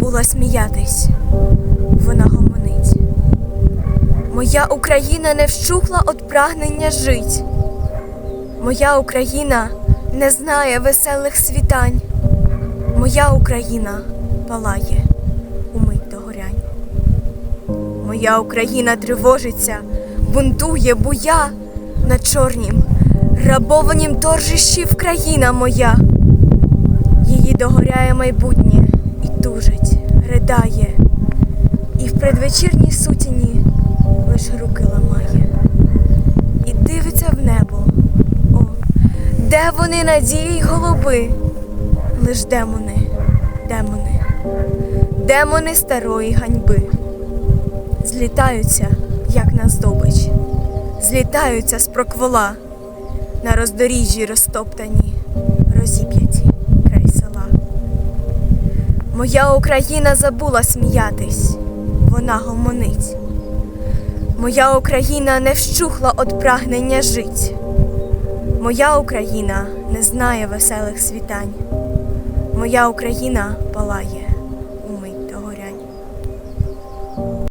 забула сміятись, вона гомонить. Моя Україна не вщухла від прагнення жить. Моя Україна не знає веселих світань. Моя Україна палає умить догорянь. Моя Україна тривожиться, бунтує, буя на чорнім, рабованім торжищі в країна моя. Її догоряє майбутнє тужить, ридає, і в предвечірній сутіні лиш руки ламає, і дивиться в небо. О, де вони надії й голуби? Лиш демони, демони, демони старої ганьби. Злітаються, як на здобич, злітаються з проквола, на роздоріжжі розтоптані, розіп'яті. Моя Україна забула сміятись, вона гомонить. Моя Україна не вщухла від прагнення жить. Моя Україна не знає веселих світань. Моя Україна палає